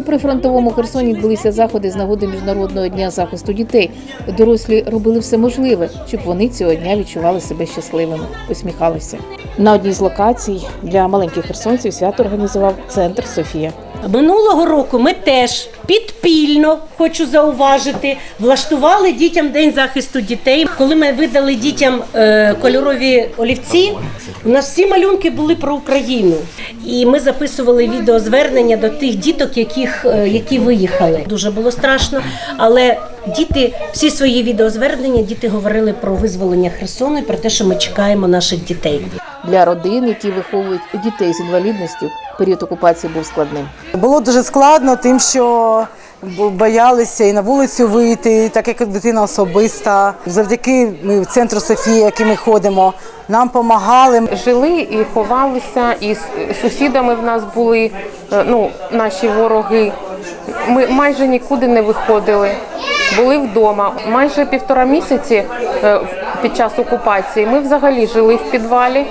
У прифронтовому Херсоні відбулися заходи з нагоди міжнародного дня захисту дітей. Дорослі робили все можливе, щоб вони цього дня відчували себе щасливими, посміхалися. На одній з локацій для маленьких херсонців свято організував центр Софія. Минулого року ми теж підпільно, хочу зауважити, влаштували дітям День захисту дітей. Коли ми видали дітям е, кольорові олівці, у нас всі малюнки були про Україну. І ми записували відеозвернення до тих діток, яких, е, які виїхали. Дуже було страшно, але діти, всі свої відеозвернення, діти говорили про визволення Херсону і про те, що ми чекаємо наших дітей. Для родин, які виховують дітей з інвалідністю, період окупації був складним. Було дуже складно, тим, що боялися і на вулицю вийти, так як дитина особиста. Завдяки ми в центру Софії, який ми ходимо, нам допомагали. жили і ховалися, і з сусідами в нас були е, ну, наші вороги. Ми майже нікуди не виходили, були вдома. Майже півтора місяці е, під час окупації ми взагалі жили в підвалі,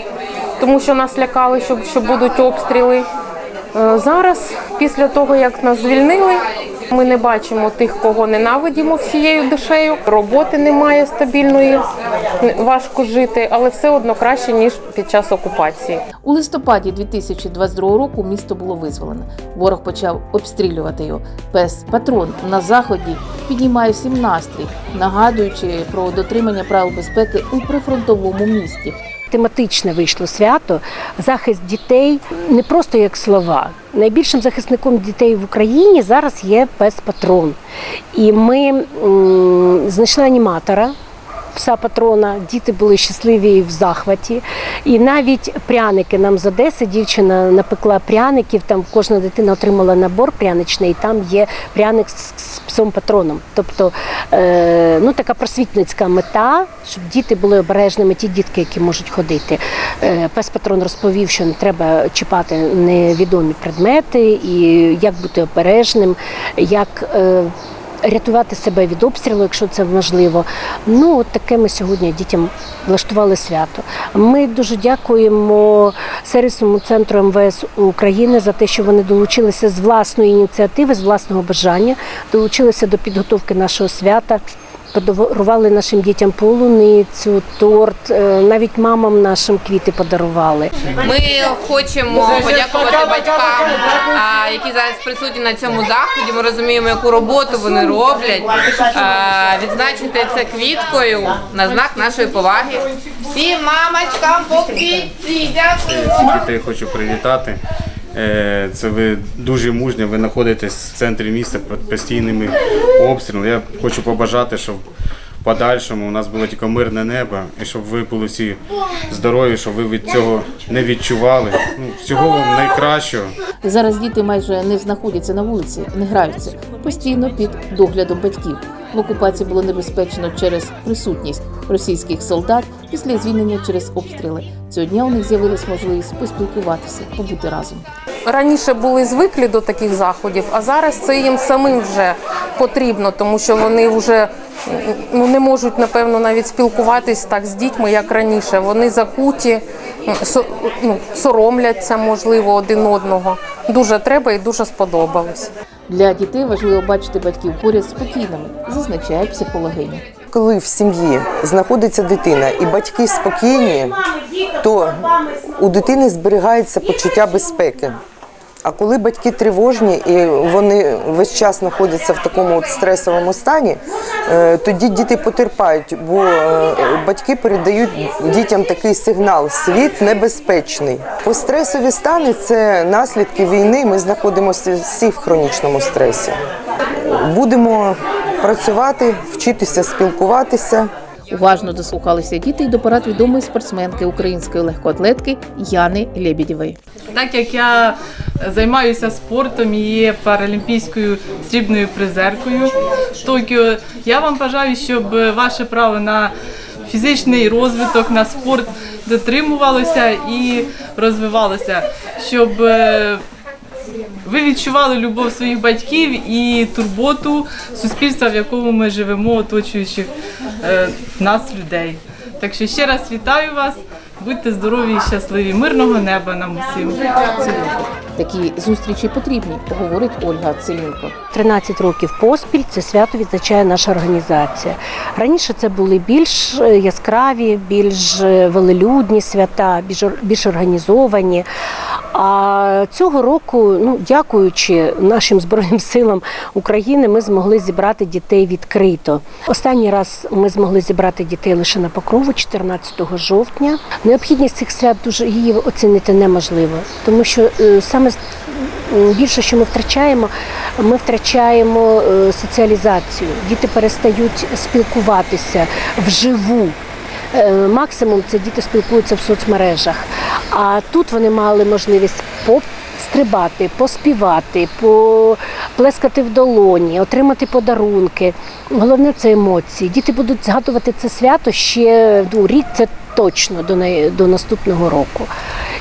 тому що нас лякали, що будуть обстріли. Е, Зараз, після того, як нас звільнили, ми не бачимо тих, кого ненавидимо всією душею. Роботи немає стабільної, важко жити, але все одно краще, ніж під час окупації. У листопаді 2022 року місто було визволене. Ворог почав обстрілювати його. Пес патрон на заході піднімає всім настрій, нагадуючи про дотримання правил безпеки у прифронтовому місті. Тематичне вийшло свято захист дітей не просто як слова. Найбільшим захисником дітей в Україні зараз є пес патрон. І ми знайшли аніматора. Пса патрона, діти були щасливі і в захваті. І навіть пряники нам з Одеси дівчина напекла пряників. Там кожна дитина отримала набор пряничний, і там є пряник з, псом патроном. Тобто е, ну, така просвітницька мета, щоб діти були обережними, ті дітки, які можуть ходити. Е, пес патрон розповів, що не треба чіпати невідомі предмети, і як бути обережним, як. Рятувати себе від обстрілу, якщо це можливо. Ну, от таке ми сьогодні дітям влаштували свято. Ми дуже дякуємо сервісному центру МВС України за те, що вони долучилися з власної ініціативи, з власного бажання, долучилися до підготовки нашого свята. Подарували нашим дітям полуницю, торт, е, навіть мамам нашим квіти подарували. Ми хочемо подякувати батькам, які зараз присутні на цьому заході. Ми розуміємо, яку роботу вони роблять. Відзначити це квіткою на знак нашої поваги. Всім мамочкам по квітці. Дякую. Дітей хочу привітати. Е, Це ви дуже мужні, ви знаходитесь в центрі міста під постійними обстрілами. Я хочу побажати, щоб в подальшому у нас було тільки мирне небо, і щоб ви були всі здорові, щоб ви від цього не відчували. Ну, всього вам найкращого. Зараз діти майже не знаходяться на вулиці, не граються постійно під доглядом батьків. В окупації було небезпечно через присутність російських солдат після звільнення через обстріли. Цього дня у них з'явилась можливість поспілкуватися, побути разом. Раніше були звиклі до таких заходів, а зараз це їм самим вже потрібно, тому що вони вже ну, не можуть, напевно, навіть спілкуватись так з дітьми, як раніше. Вони закуті, со- ну, соромляться, можливо, один одного. Дуже треба і дуже сподобалось. Для дітей важливо бачити батьків поряд спокійними, зазначає психологиня. Коли в сім'ї знаходиться дитина і батьки спокійні, то у дитини зберігається почуття безпеки. А коли батьки тривожні і вони весь час знаходяться в такому от стресовому стані, е, тоді діти потерпають, бо е, батьки передають дітям такий сигнал світ небезпечний. Постресові стани це наслідки війни. Ми знаходимося всі в хронічному стресі. Будемо працювати, вчитися спілкуватися. Уважно дослухалися діти й до порад відомої спортсменки української легкоатлетки Яни Лебедєвої. Так як я займаюся спортом і є паралімпійською срібною призеркою Токіо, я вам бажаю, щоб ваше право на фізичний розвиток, на спорт дотримувалося і розвивалося, щоб е, ви відчували любов своїх батьків і турботу суспільства, в якому ми живемо, оточуючих е, нас людей. Так що ще раз вітаю вас, Будьте здорові і щасливі, мирного неба нам усім. Такі зустрічі потрібні, говорить Ольга Целінко. 13 років поспіль це свято відзначає наша організація. Раніше це були більш е, яскраві, більш е, велелюдні свята, більш, більш організовані. А цього року, ну дякуючи нашим збройним силам України, ми змогли зібрати дітей відкрито. Останній раз ми змогли зібрати дітей лише на покрову 14 жовтня. Необхідність цих свят дуже її оцінити неможливо, тому що е, саме Більше, що ми втрачаємо, ми втрачаємо е, соціалізацію. Діти перестають спілкуватися вживу. Е, Максимум це діти спілкуються в соцмережах. А тут вони мали можливість пострибати, поспівати, поплескати в долоні, отримати подарунки. Головне це емоції. Діти будуть згадувати це свято ще ну, рік, це точно до, до наступного року.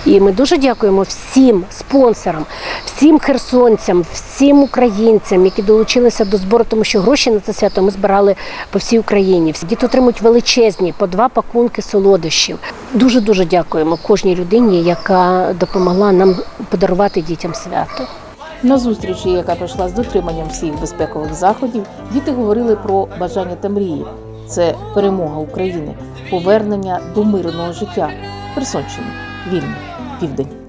І ми дуже дякуємо всім спонсорам, всім херсонцям, всім українцям, які долучилися до збору, тому що гроші на це свято ми збирали по всій Україні. Всі Діти отримують величезні по два пакунки солодощів. Дуже дуже дякуємо кожній людині, яка допомогла нам подарувати дітям свято. На зустрічі, яка пройшла з дотриманням всіх безпекових заходів, діти говорили про бажання та мрії. Це перемога України, повернення до мирного життя. Херсонщина, вільний, південь.